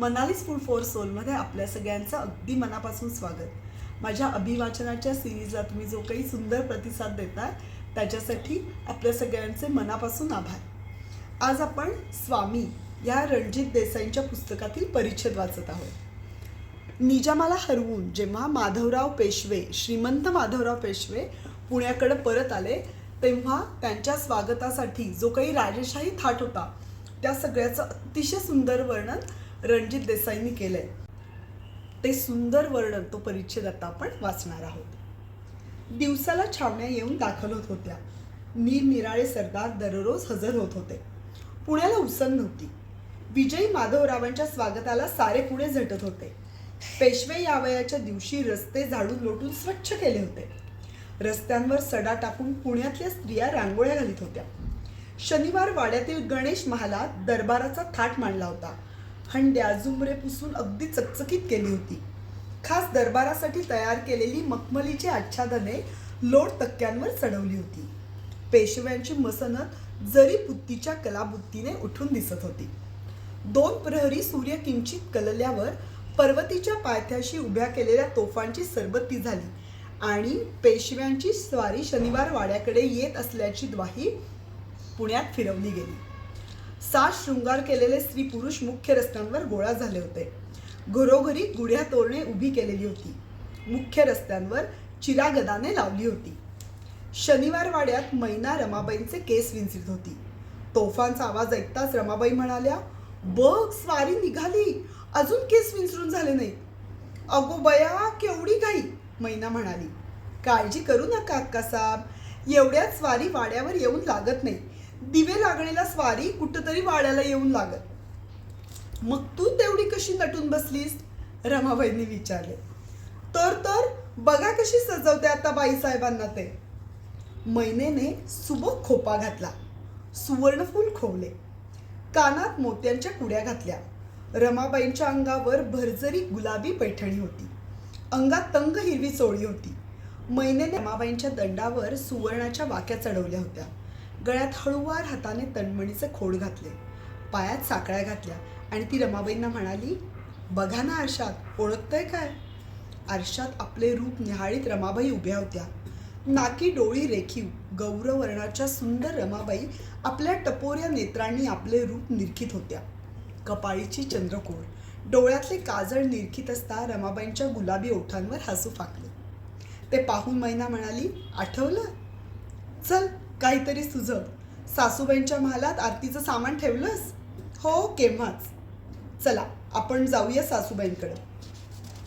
मनालीज food for सोलमध्ये आपल्या सगळ्यांचं अगदी मनापासून स्वागत. माझ्या अभिवाचनाच्या सिरीजला तुम्ही जो काही सुंदर प्रतिसाद देताय त्याच्यासाठी आपल्या सगळ्यांचे मनापासून आभार. आज आपण स्वामी या रणजित देसाईंच्या पुस्तकातील परिच्छेद वाचत आहोत. निजामाला हरवून जेव्हा माधवराव पेशवे श्रीमंत माधवराव पेशवे पुण्याकडे परत आले तेव्हा त्यांच्या स्वागतासाठी जो काही राजेशाही थाट होता त्या सगळ्याचं अतिशय सुंदर वर्णन रणजित देसाईंनी केलंय. ते सुंदर वर्णन तो परिच्छेद आता आपण वाचणार आहोत. दिवसाला छावण्या येऊन दाखल होत होत्या. निरनिराळे सरदार दररोज हजर होत होते. पुण्याला उसन नव्हती. विजयी माधवरावांच्या स्वागताला सारे पुणे झटत होते. पेशवे यावयाच्या दिवशी रस्ते झाडून लोटून स्वच्छ केले होते. रस्त्यांवर सडा टाकून पुण्यातल्या स्त्रिया रांगोळ्या घालीत होत्या. शनिवार वाड्यातील गणेश महालात दरबाराचा थाट मांडला होता. हंड्या जुमरे पुसून अगदी चकचकीत केली होती. खास दरबारासाठी तयार केलेली मखमलीची आच्छादने लोड तक्क्यांवर चढवली होती. पेशव्यांची मसनत जरी बुत्तीच्या कलाबुत्तीने उठून दिसत होती. दोन प्रहरी सूर्य किंचित कलल्यावर पर्वतीच्या पायथ्याशी उभ्या केलेल्या तोफांची सरबत्ती झाली आणि पेशव्यांची स्वारी शनिवार वाड्याकडे येत असल्याची ग्वाही पुण्यात फिरवली गेली. सात शृंगार केलेले स्त्री पुरुष मुख्य रस्त्यांवर गोळा झाले होते. घरोघरी गुढ्या तोरणे उभी केलेली होती. मुख्य रस्त्यांवर चिरागदाने लावली होती. शनिवार वाड्यात मैना रमाबाईंचे केस विंचरीत होती. तोफांचा आवाज ऐकताच रमाबाई म्हणाल्या बघ स्वारी निघाली. अजून केस विंचरून झाले नाहीत. अगो बया केवढी घाई मैना म्हणाली. काळजी करू नका अक्कासाब एवढ्या स्वारी वाड्यावर येऊन लागत नाही दिवे लागणीला स्वारी कुठंतरी वाड्याला येऊन लागत. मग तू तेवढी कशी नटून बसलीस? रमाबाईंनी विचारले. तर तर बघा कशी सजवते आता बाईसाहेबांना ते. मैनेने सुबक खोपा घातला. सुवर्णफूल खोवले. कानात मोत्यांच्या कुड्या घातल्या. रमाबाईंच्या अंगावर भरजरी गुलाबी पैठणी होती. अंगात तंग हिरवी चोळी होती. मैनेने रमाबाईंच्या दंडावर सुवर्णाच्या वाक्या चढवल्या होत्या. गळ्यात हळुवार हाताने तणमणीचे खोड घातले. पायात साकळ्या घातल्या आणि ती रमाबाईंना म्हणाली बघा ना आरशात ओळखतंय काय? आरशात आपले रूप निहाळीत रमाबाई उभ्या होत्या. नाकी डोळी रेखीव गौरवर्णाच्या सुंदर रमाबाई आपल्या टपोऱ्या नेत्रांनी आपले रूप निरखित होत्या. कपाळीची चंद्रकोर डोळ्यातले काजळ निरखित असता रमाबाईंच्या गुलाबी ओठांवर हसू फाकले. ते पाहून मैना म्हणाली आठवलं? चल काहीतरी सुझव सासूबाईंच्या महालात आरतीचं सामान ठेवलंस? हो केव्हाच. चला आपण जाऊया सासूबाईंकडे.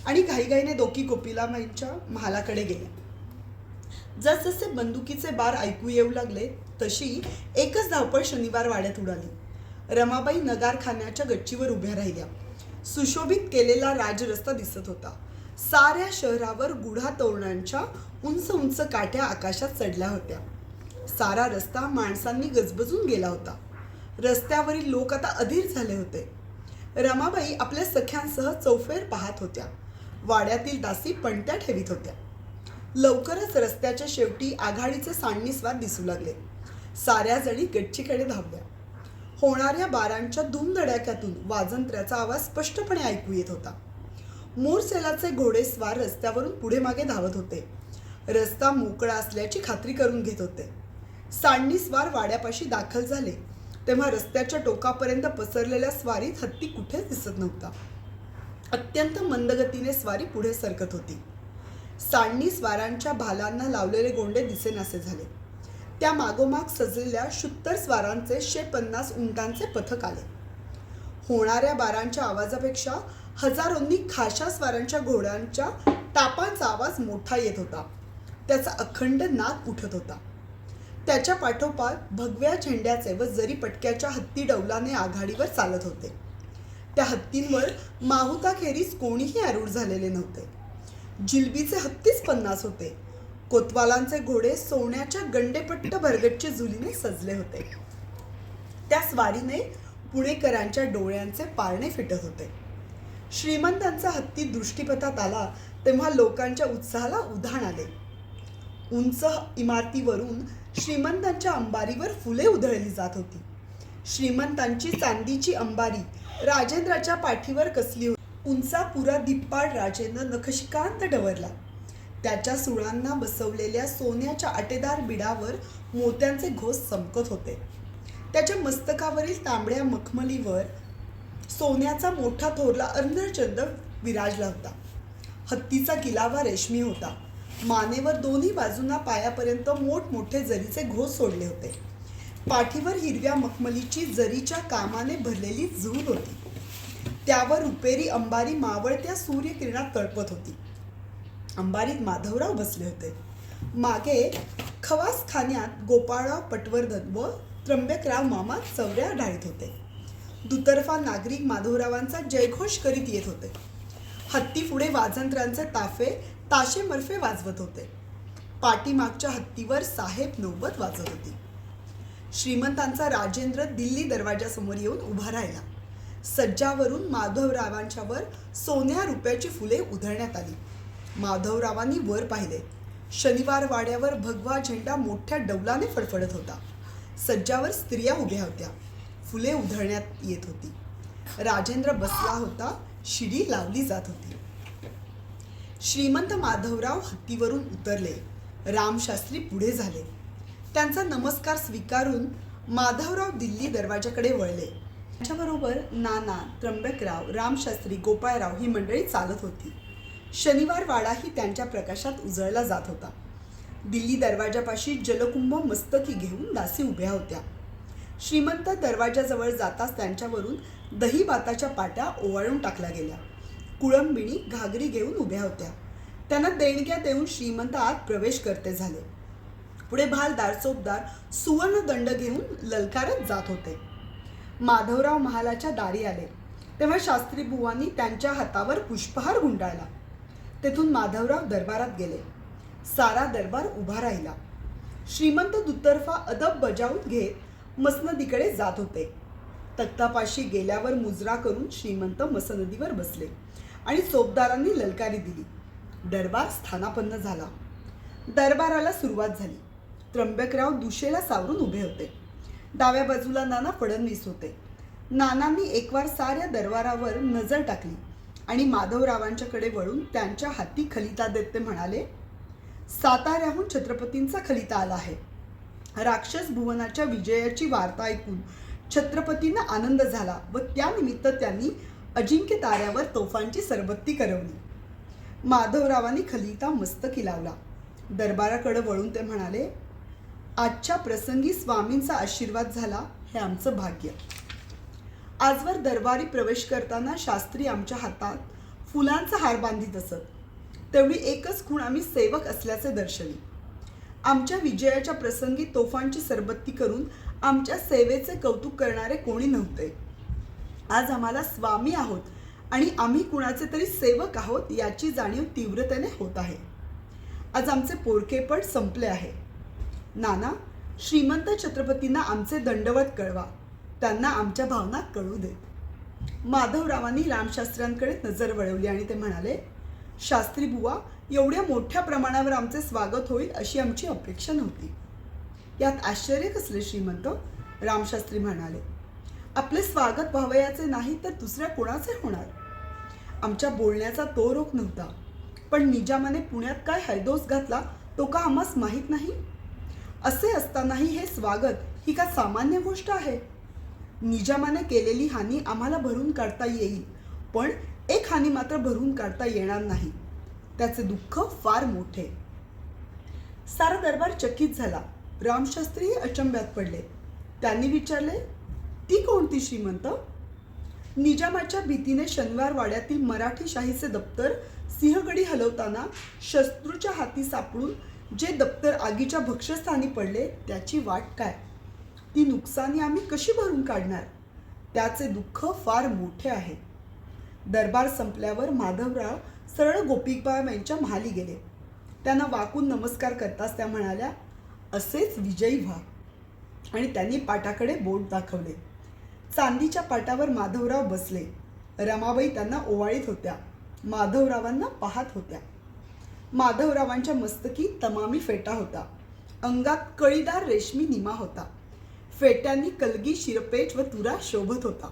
आणि घाईघाईने दोकी गोपीलाबाईंच्या महालाकडे गेल्या. जसजसे बंदुकीचे बार ऐकू येऊ लागले तशी एकच धावपळ शनिवार वाड्यात उडाली. रमाबाई नगारखान्याच्या गच्चीवर उभ्या राहिल्या. सुशोभित केलेला राजरस्ता दिसत होता. साऱ्या शहरावर गुढा तोरणांच्या उंच उंच काठ्या आकाशात चढल्या होत्या. सारा रस्ता माणसांनी गजबजून गेला होता. रस्त्यावरील लोक आता अधीर झाले होते. रमाबाई आपल्या सख्यांसह चौफेर पाहत होत्या. वाड्यातील दासी पणत्या ठेवीत होत्या. लवकरच रस्त्याच्या शेवटी आघाडीचे सांडणीस्वाद दिसू लागले. साऱ्या जणी गच्चीकडे धावल्या. होणाऱ्या बारांच्या धूमधडाक्यातून वाजंत्र्याचा आवाज स्पष्टपणे ऐकू येत होता. मोरसेलाचे घोडेस्वार रस्त्यावरून पुढे मागे धावत होते. रस्ता मोकळा असल्याची खात्री करून घेत होते. सांडणी स्वार वाड्यापाशी दाखल झाले. तेव्हा रस्त्याच्या टोकापर्यंत पसरलेल्या स्वारीत हत्ती कुठेच दिसत नव्हता. अत्यंत मंदगतीने स्वारी पुढे सरकत होती. सांडणी स्वारांच्या भालांना लावलेले गोंडे दिसेनासे झाले. त्या मागोमाग सजलेल्या शुत्तर स्वारांचे शे पन्नास उंटांचे पथक आले. होणाऱ्या बारांच्या आवाजापेक्षा हजारोंनी खाशा स्वारांच्या घोड्यांच्या टापांचा आवाज मोठा येत होता. त्याचा अखंड नाद उठत होता. त्याच्या पाठोपाठ भगव्या झेंड्याचे व जरी पटक्याच्या हत्ती डौलाने आघाडीवर चालत होते. त्या हत्तींवर माहुताखेरीज कोणीही आरूढ झालेले नव्हते. जिलबीचे हत्तीच पन्नास होते. कोतवालांचे घोडे सोन्याच्या गंडेपट्ट भरगटचे झुलीने सजले होते. त्या स्वारीने पुणेकरांच्या डोळ्यांचे पारणे फिटत होते. श्रीमंतांचा हत्ती दृष्टीपथात आला तेव्हा लोकांच्या उत्साहाला उधाण आले. उंच इमारतीवरून श्रीमंतांच्या अंबारीवर फुले उधळली जात होती. श्रीमंतांची चांदीची अंबारी राजेंद्राच्या पाठीवर कसली होती? उंचा पुरा दिप्पाड राजेंद्र नखशिकांत डवरला. त्याच्या सुळांना बसवलेल्या सोन्याच्या आटेदार बिडावर मोत्यांचे घोस चमकत होते. त्याच्या मस्तकावरील तांबड्या मखमलीवर सोन्याचा मोठा थोरला अर्धचंद विराजला होता. हत्तीचा किलावा रेशमी होता. मानेवर दोन्ही बाजूंना पायापर्यंत मोठमोठे जरीचे घोस सोडले होते. पाठीवर हिरव्या मखमलीची जरीच्या कामाने भरलेली झूल होती. त्यावर रुपेरी अंबारी मावळत्या सूर्यकिरणात तळपत होती. अंबारीत माधवराव बसले होते. मागे खवास खाण्यात गोपाळराव पटवर्धन व त्र्यंबकराव मामा चौऱ्या ढाळीत होते. दुतर्फा नागरिक माधवरावांचा जयघोष करीत येत होते. हत्ती पुढे वाजंत्र्यांचे ताफे ताशेमर्फे वाजवत होते. पाठीमागच्या हत्तीवर साहेब नौबत वाजत होती. श्रीमंतांचा राजेंद्र दिल्ली दरवाजासमोर येऊन उभा राहिला. सज्जावरून माधवरावांच्यावर सोन्या रुपयाची फुले उधळण्यात आली. माधवरावांनी वर पाहिले. शनिवार वाड्यावर भगवा झेंडा मोठ्या डौलाने फडफडत होता. सज्जावर स्त्रिया उभ्या होत्या. फुले उधळण्यात येत होती. राजेंद्र बसला होता. शिडी लावली जात होती. श्रीमंत माधवराव हत्तीवरून उतरले. रामशास्त्री पुढे झाले. त्यांचा नमस्कार स्वीकारून माधवराव दिल्ली दरवाजाकडे वळले. त्याच्याबरोबर नाना त्र्यंबकराव रामशास्त्री गोपाळराव ही मंडळी चालत होती. शनिवार वाडाही त्यांच्या प्रकाशात उजळला जात होता. दिल्ली दरवाजापाशी जलकुंभ मस्तकी घेऊन दासी उभ्या होत्या. श्रीमंत दरवाजाजवळ जाताच त्यांच्यावरून दहीबाताच्या पाट्या ओवाळून टाकल्या गेल्या. कुळंबिणी घागरी घेऊन उभ्या होत्या. त्यांना देणग्या देऊन श्रीमंत आत प्रवेश करते झाले. पुढे भालदार चोपदार सुवर्ण दंड घेऊन ललकारत जात होते. माधवराव महालाच्या दारी आले. तेव्हा शास्त्री बुवांनी त्यांच्या हातावर पुष्पहार गुंडाळला. तेथून माधवराव दरबारात गेले. सारा दरबार उभा राहिला. श्रीमंत दुतर्फा अदब बजावून घेत मसनदीकडे जात होते. तक्तापाशी गेल्यावर मुजरा करून श्रीमंत मसनदीवर बसले. आणि चोपदारांनी ललकारी दिली. दरबार स्थानापन्न झाला. दरबाराला सुरुवात झाली. त्र्यंबकराव दुशेला सावरून उभे होते. डाव्या बाजूला नाना फडणवीस होते. नानांनी एकवार साऱ्या दरबारावर नजर टाकली आणि माधवरावांच्याकडे वळून त्यांच्या हाती खलिता देत ते म्हणाले साताऱ्याहून छत्रपतींचा खलिता आला आहे. राक्षस भुवनाच्या विजयाची वार्ता ऐकून छत्रपतींना आनंद झाला व त्यानिमित्त त्यांनी अजिंक्य ताऱ्यावर तोफांची सरबत्ती करवली. माधवरावांनी खलिता मस्तकी लावला. दरबाराकडे वळून ते म्हणाले आजच्या प्रसंगी स्वामींचा आशीर्वाद झाला हे आमचं भाग्य. आजवर दरबारी प्रवेश करताना शास्त्री आमच्या हातात फुलांचा हार बांधित असत. तेवढी एकच खूण आम्ही सेवक असल्याचे दर्शवी आमच्या विजयाच्या प्रसंगी तोफांची सरबत्ती करून आमच्या सेवेचे कौतुक करणारे कोणी नव्हते. आज आम्हाला स्वामी आहोत आणि आम्ही कुणाचे तरी सेवक आहोत याची जाणीव तीव्रतेने होत आहे. आज आमचे पोरकेपट संपले आहे. नाना श्रीमंत छत्रपतींना आमचे दंडवत कळवा. त्यांना आमच्या भावना कळू देत माधवरावांनी रामशास्त्र्यांकडे नजर वळवली आणि ते म्हणाले शास्त्री बुवा एवढ्या मोठ्या प्रमाणावर आमचे स्वागत होईल अशी आमची अपेक्षा नव्हती. यात आश्चर्य कसले श्रीमंत? रामशास्त्री म्हणाले आपले स्वागत व्हावयाचे नाही तर दुसऱ्या कोणाचे होणार? आमच्या बोलण्याचा तो रोख नव्हता. पण निजामाने पुण्यात काय हैदोस घातला तो का आम्हास माहीत नाही? असे असतानाही हे स्वागत ही का सामान्य गोष्ट आहे? निजामाने केलेली हानी आम्हाला भरून काढता येईल पण एक हानी मात्र भरून काढता येणार नाही. त्याचे दुःख फार मोठे. सारा दरबार चकित झाला. रामशास्त्रीही अचंब्यात पडले. त्यांनी विचारले ती कोणती श्रीमंत? निजामाच्या भीतीने शनिवार वाड्यातील मराठी शाहीचे दप्तर सिंहगडी हलवताना शत्रूच्या हाती सापडून जे दप्तर आगीच्या भक्षस्थानी पडले त्याची वाट काय? ती नुकसानी आम्ही कशी भरून काढणार? त्याचे दुःख फार मोठे आहे. दरबार संपल्यावर माधवराव सरळ गोपीबाब यांच्या महाली गेले. त्यांना वाकून नमस्कार करताच त्या म्हणाल्या असेच विजयी व्हा. आणि त्यांनी पाटाकडे बोट दाखवले. चांदीच्या पाटावर माधवराव बसले. रमाबाई त्यांना ओवाळीत होत्या. माधवरावांना पाहत होत्या. माधवरावांच्या मस्तकी तमामी फेटा होता. अंगात कळीदार रेशमी निमा होता. फेट्यांनी कलगी शिरपेट व तुरा शोभत होता.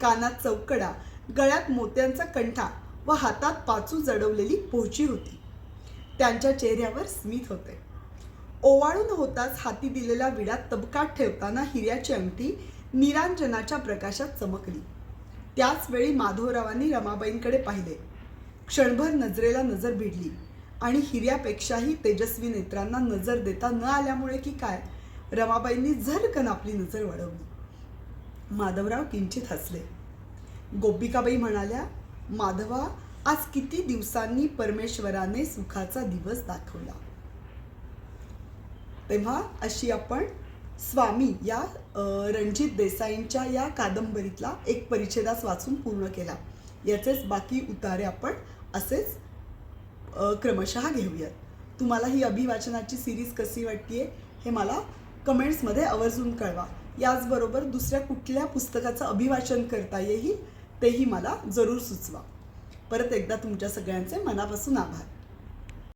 कानात चौकडा गळ्यात मोत्यांचा कंठा व हातात पाचू जडवलेली पोहची होती. त्यांच्या चेहऱ्यावर स्मित होते. ओवाळून होताच हाती दिलेला विडा तबकात ठेवताना हिऱ्याची अंगठी निरांजनाच्या प्रकाशात चमकली. त्याचवेळी माधवरावांनी रमाबाईंकडे पाहिले. क्षणभर नजरेला नजर भिडली आणि हिऱ्यापेक्षाही तेजस्वी नेत्रांना नजर देता न आल्यामुळे की काय रमाबाईंनी झरकन आपली नजर वळवली माधवराव किंचित हसले. गोपिकाबाई म्हणाल्या माधवा आज किती दिवसांनी परमेश्वराने सुखाचा दिवस दाखवला. तेव्हा अशी आपण स्वामी या रणजित देसाईंच्या या कादंबरीतला एक परिच्छेदास वाचून पूर्ण केला. याचेच बाकी उतारे आपण असेच क्रमशः घेऊयात. तुम्हाला ही अभिवाचनाची सिरीज कशी वाटते हे मला कमेंट्समध्ये आवर्जून कळवा. याचबरोबर दुसऱ्या कुठल्या पुस्तकाचं अभिवाचन करता येईल तेही मला जरूर सुचवा. परत एकदा तुमच्या सगळ्यांचे मनापासून आभार.